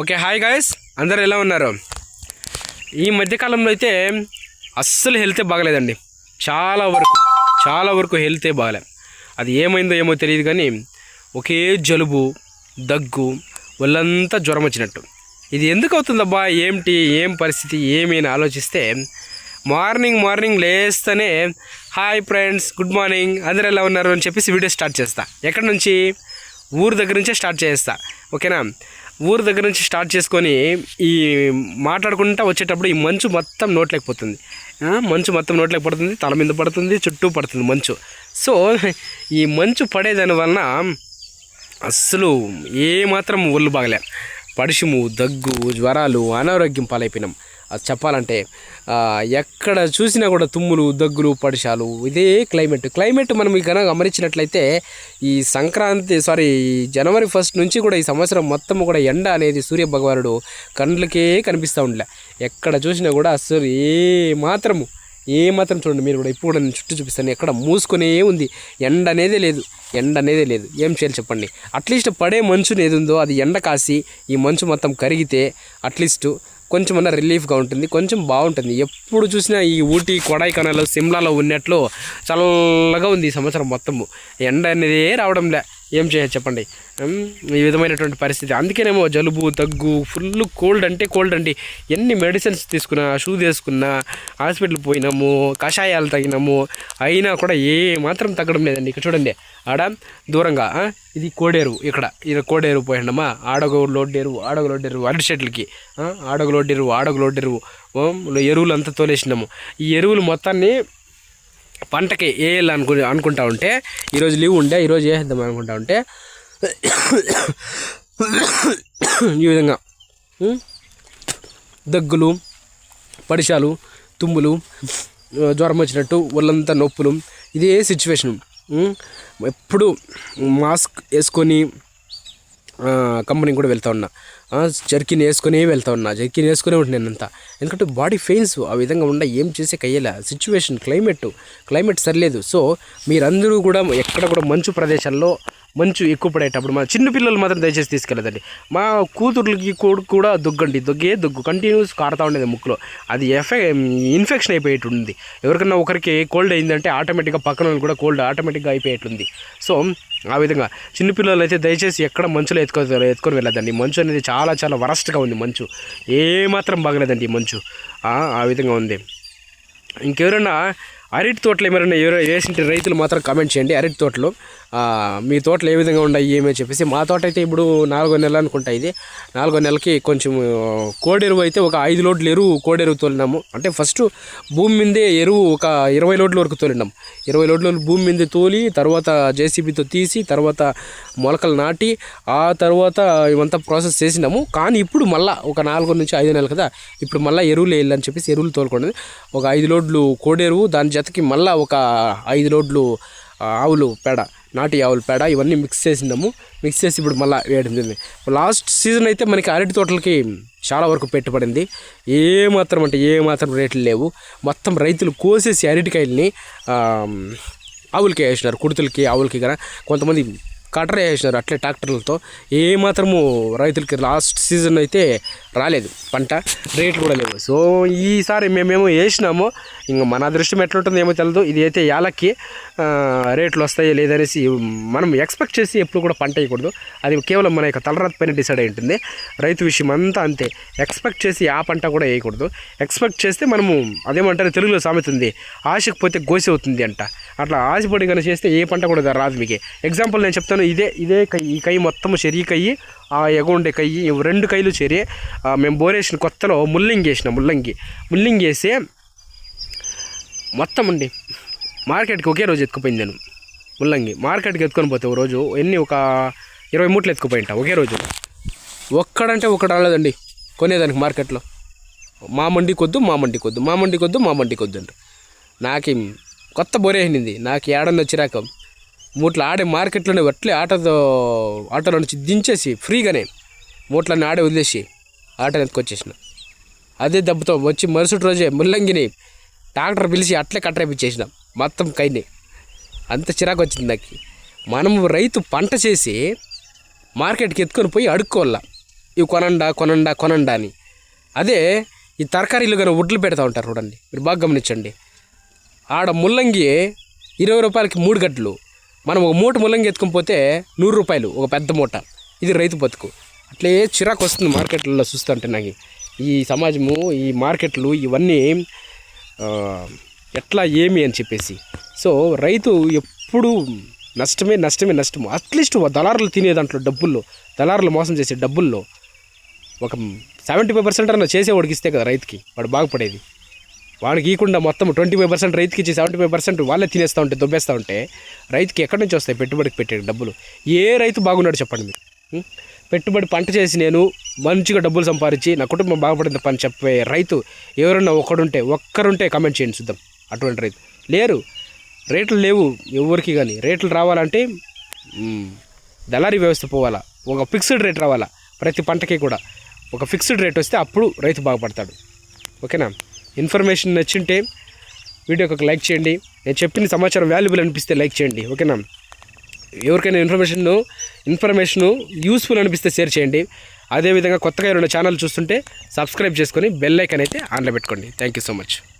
Okay hi guys అందరు ఎలా ఉన్నారు? ఈ మధ్యకాలంలో అయితే అస్సలు హెల్తే బాగలేదండి. చాలా వరకు చాలా వరకు హెల్తే బాగలే. అది ఏమైందో ఏమో తెలియదు కానీ ఒకే జలుబు దగ్గు ఒళ్ళంతా జ్వరం వచ్చినట్టు. ఇది ఎందుకు అవుతుందబ్బా? ఏమిటి ఏం పరిస్థితి? ఏమి అని ఆలోచిస్తే మార్నింగ్ మార్నింగ్ లేస్తేనే హాయ్ ఫ్రెండ్స్ గుడ్ మార్నింగ్ అందరు ఎలా ఉన్నారు అని చెప్పేసి వీడియో స్టార్ట్ చేస్తా. ఎక్కడి నుంచి? ఊరు దగ్గర నుంచే స్టార్ట్ చేస్తా. ఓకేనా? ఊరు దగ్గర నుంచి స్టార్ట్ చేసుకొని ఈ మాట్లాడుకుంటా వచ్చేటప్పుడు ఈ మంచు మొత్తం నోట్లోకి పోతుంది. మంచు మొత్తం నోట్లోకి పడుతుంది తల మీద పడుతుంది చుట్టూ పడుతుంది మంచు. సో ఈ మంచు పడేదాని వలన అస్సలు ఏమాత్రం ఒళ్ళు బాగలే. పడిషము దగ్గు జ్వరాలు అనారోగ్యం పాలైపోయినాం. అది చెప్పాలంటే ఎక్కడ చూసినా కూడా తుమ్ములు దగ్గులు పడిశాలు ఇదే క్లైమేట్. క్లైమేట్ మనం ఈ కనుక గమనించినట్లయితే ఈ సంక్రాంతి సారీ జనవరి ఫస్ట్ నుంచి కూడా ఈ సంవత్సరం మొత్తం కూడా ఎండ అనేది సూర్య భగవానుడు కండ్లకే కనిపిస్తూ ఉండలే. ఎక్కడ చూసినా కూడా అసలు ఏ మాత్రము ఏ మాత్రం చూడండి మీరు కూడా ఇప్పుడు కూడా నేను చుట్టూ చూపిస్తాను. ఎక్కడ మూసుకునే ఉంది. ఎండ అనేదే లేదు. ఎండ అనేదే లేదు. ఏం చేయాలి చెప్పండి? అట్లీస్ట్ పడే మంచు ఏది ఉందో అది ఎండ కాసి ఈ మంచు మొత్తం కరిగితే అట్లీస్ట్ కొంచెం అన్న రిలీఫ్గా ఉంటుంది కొంచెం బాగుంటుంది. ఎప్పుడు చూసినా ఈ ఊటీ కొడైకనాల్ సిమ్లాలో ఉన్నట్లు చల్లగా ఉంది ఈ సంవత్సరం మొత్తము. ఎండ అనేది రావడం లే ఏం చేయాలి చెప్పండి? ఈ విధమైనటువంటి పరిస్థితి. అందుకేనేమో జలుబు దగ్గు ఫుల్ కోల్డ్ అంటే కోల్డ్ అండి. ఎన్ని మెడిసిన్స్ తీసుకున్నా షూ తీసుకున్నా హాస్పిటల్ పోయినాము కషాయాలు తగినాము అయినా కూడా ఏ మాత్రం తగ్గడం లేదండి. ఇక్కడ చూడండి ఆడ దూరంగా ఇది కోడేరు ఇక్కడ. ఇది కోడేరు పోయినామా ఆడగ లోడ్డేరు ఆడగ లోడ్డేరు అరటి చెట్లకి ఆ, ఆడగ లోడ్డేరు ఆడగ లోడ్డేరు ఎరువులు అంతా తోలేసినాము. ఈ ఎరువులు మొత్తాన్ని పంటకి వేయాలి అనుకు అనుకుంటా ఉంటే ఈరోజు లీవ్ ఉండే ఈరోజు వేసేద్దాం అనుకుంటా ఉంటే ఈ విధంగా దగ్గులు పడిశాలు తుమ్ములు జ్వరం వచ్చినట్టు ఒళ్ళంతా నొప్పులు ఇదే సిచ్యువేషన్ ఎప్పుడు మాస్క్ వేసుకొని కంపెనీకి కూడా వెళ్తా ఉన్నా. జర్కిన్ వేసుకునే వెళ్తా ఉన్నా. జర్కిన్ వేసుకునే ఉంటున్నాను అంతా ఎందుకంటే బాడీ పెయిన్స్ ఆ విధంగా ఉండ ఏం చేసే కయ్యేలా. సిచ్యువేషన్ క్లైమేట్ క్లైమేట్ సరిలేదు. సో మీరందరూ కూడా ఎక్కడ కూడా మంచు ప్రదేశాల్లో మంచు ఎక్కువ పడేటప్పుడు మా చిన్న పిల్లలు మాత్రం దయచేసి తీసుకెళ్ళదండి. మా కూతుర్లకి కొడుకు కూడా దొగ్గండి. దొగ్గే దొగ్గు. కంటిన్యూస్ కారుతూ ఉండేది ముక్కులో. అది ఎఫె ఇన్ఫెక్షన్ అయిపోయేటుంది ఎవరికన్నా ఒకరికి కోల్డ్ అయిందంటే ఆటోమేటిక్గా పక్కన వాళ్ళు కూడా కోల్డ్ ఆటోమేటిక్గా అయిపోయేటుంది సో ఆ విధంగా చిన్నపిల్లలు అయితే దయచేసి ఎక్కడ మంచులో ఎత్తుకో ఎత్తుకొని వెళ్ళదండి. మంచు అనేది చాలా చాలా వరస్ట్గా ఉంది మంచు. ఏమాత్రం బాగలేదండి ఈ మంచు. ఆ, విధంగా ఉంది. ఇంకెవరైనా అరటి తోటలు ఏమైనా ఎవరైనా వేసింటే రైతులు మాత్రం కామెంట్ చేయండి. అరటి తోటలు మీ తోటలు ఏ విధంగా ఉన్నాయి ఏమని చెప్పేసి. మా తోట అయితే ఇప్పుడు నాలుగో నెల అనుకుంటా ఇది. నాలుగో నెలకి కొంచెం కోడెరువు అయితే ఒక ఐదు లోడ్లు ఎరువు కోడెరువు తోలినాము. అంటే ఫస్ట్ భూమి మీదే ఎరువు ఒక ఇరవై లోడ్ల వరకు తోలినాం ఇరవై లోడ్లు భూమి మీద తోలి తర్వాత జేసీబీతో తీసి తర్వాత మొలకలు నాటి ఆ తర్వాత ఇవంతా ప్రాసెస్ చేసినాము. కానీ ఇప్పుడు మళ్ళా ఒక నాలుగు నుంచి ఐదు నెలలు కదా ఇప్పుడు మళ్ళీ ఎరువులు వేయాలని చెప్పేసి ఎరువులు తోలుకోండి ఒక ఐదు లోడ్లు కోడెరువు దాని జతకి మళ్ళీ ఒక ఐదు లోడ్లు ఆవులు పేడ. నాటి ఆవుల పేడ ఇవన్నీ మిక్స్ చేసినాము మిక్స్ చేసి ఇప్పుడు మళ్ళీ వేయడం జరిగింది. లాస్ట్ సీజన్ అయితే మనకి అరటి తోటలకి చాలా వరకు పెట్టుబడింది. ఏ మాత్రం అంటే ఏ మాత్రం రేట్లు లేవు. మొత్తం రైతులు కోసేసి అరటికాయల్ని ఆవులకి వేసినారు. కుడుతులకి ఆవులకి కదా కొంతమంది కటర్ వేసినారు. అట్లే ట్రాక్టర్లతో. ఏ మాత్రము రైతులకి లాస్ట్ సీజన్ అయితే రాలేదు. పంట రేట్లు కూడా లేవు. సో ఈసారి మేమేమో వేసినాము. ఇంక మన అదృష్టం ఎట్లుంటుంది ఏమో తెలియదు ఇది అయితే యాలకి రేట్లు వస్తాయో లేదనేసి మనం ఎక్స్పెక్ట్ చేసి ఎప్పుడు కూడా పంట వేయకూడదు. అది కేవలం మన యొక్క తలరాత పైన డిసైడ్ అయి ఉంటుంది. రైతు విషయం అంతా అంతే. ఎక్స్పెక్ట్ చేసి ఆ పంట కూడా వేయకూడదు. ఎక్స్పెక్ట్ చేస్తే మనము అదేమంటారు తెలుగులో సామెతుంది ఆశకు పోతే గోసి అవుతుంది అంట. అట్లా ఆశపడి కనుక చేస్తే ఏ పంట కూడా రాదు మీకు. ఎగ్జాంపుల్ నేను చెప్తాను. ఇదే ఇదే కై ఈ కై మొత్తం చెరి కయ్యి ఆ ఎగుండే కయ్యి రెండు కైలు చేరి మేము బోరేసిన కొత్తలో ముల్లింగి వేసినాం ముల్లంగి. ముల్లింగి వేసి మొత్తం అండి మార్కెట్కి ఒకే రోజు ఎత్తుకుపోయింది నేను ముల్లంగి. మార్కెట్కి ఎత్తుకొని పోతే రోజు ఎన్ని ఒక ఇరవై మూట్లు ఎత్తుకుపోయింట ఒకే రోజు. ఒక్కడంటే ఒక్కడ రాలేదండి కొనేదానికి మార్కెట్లో. మా మండి కొద్దు మా మండి కొద్దు మా మండి కొద్దు మా మండి కొద్దు అంటారు. నాకు కొత్త బోరేసింది నాకు ఏడన్న వచ్చిరాక మూట్లు ఆడే మార్కెట్లోనే అట్లే ఆటతో ఆటోలో నుంచి దించేసి ఫ్రీగానే మూట్లన్నీ ఆడే వదిలేసి ఆటో ఎత్తుకొచ్చేసిన. అదే దెబ్బతో వచ్చి మరుసటి రోజే ముల్లంగిని ట్రాక్టర్ పిలిచి అట్లే కట్టరేపించేసిన మొత్తం కైని. అంత చిరాకు వచ్చింది నాకు. మనం రైతు పంట చేసి మార్కెట్కి ఎత్తుకొని పోయి అడుక్కోవాలా. ఇవి కొనండా కొనండా కొనండా అని. అదే ఈ తరకారీలు కానీ వడ్లు పెడతా ఉంటారు చూడండి. మీరు బాగా గమనించండి. ఆడ ముల్లంగి ఇరవై రూపాయలకి మూడు గడ్డలు మనం ఒక మూట ముల్లంగి ఎత్తుకుని పోతే నూరు రూపాయలు ఒక పెద్ద మూట. ఇది రైతు బతుకు. అట్లే చిరాకు వస్తుంది మార్కెట్లలో చూస్తుంటే నాకు. ఈ సమాజము ఈ మార్కెట్లు ఇవన్నీ ఎట్లా ఏమి అని చెప్పేసి. సో రైతు ఎప్పుడు నష్టమే నష్టమే నష్టము. అట్లీస్ట్ దళారులు తినే దాంట్లో డబ్బుల్లో దళారులు మోసం చేసే డబ్బుల్లో ఒక సెవెంటీ ఫైవ్ పర్సెంట్ అన్న చేసేవాడికి ఇస్తే కదా రైతుకి వాడు బాగుపడేది. వాడికి ఇవ్వకుండా మొత్తం ట్వంటీ ఫైవ్ పర్సెంట్ రైతుకి ఇచ్చి సెవెంటీ ఫైవ్ పర్సెంట్ వాళ్ళే తినేస్తూ ఉంటే దొబ్బేస్తూ ఉంటే రైతుకి ఎక్కడి నుంచి వస్తాయి పెట్టుబడికి పెట్టే డబ్బులు? ఏ రైతు బాగున్నాడు చెప్పండి మీరు? పెట్టుబడి పంట చేసి నేను మంచిగా డబ్బులు సంపాదించి నా కుటుంబం బాగుపడింది పని చెప్పే రైతు ఎవరన్నా ఒకడుంటే ఒక్కరుంటే కమెంట్ చేయండి చూద్దాం. అటువంటి రైతు. లేరు. రేట్లు లేవు ఎవరికి కానీ. రేట్లు రావాలంటే దళారీ వ్యవస్థ పోవాలా. ఒక ఫిక్స్డ్ రేట్ రావాలా. ప్రతి పంటకి కూడా. ఒక ఫిక్స్డ్ రేట్ వస్తే అప్పుడు రైతు బాగుపడతాడు. ఓకేనా? ఇన్ఫర్మేషన్ నచ్చింటే వీడియోకి ఒక లైక్ చేయండి. నేను చెప్పిన సమాచారం వాల్యుబుల్ అనిపిస్తే లైక్ చేయండి. ఓకేనా? ఎవరికైనా ఇన్ఫర్మేషన్ ఇన్ఫర్మేషన్ యూస్ఫుల్ అనిపిస్తే షేర్ చేయండి. అదేవిధంగా కొత్తగా ఎవరైనా ఛానల్ చూస్తుంటే సబ్స్క్రైబ్ చేసుకొని బెల్ ఐకాన్ అయితే ఆన్లో పెట్టుకోండి. Thank you so much.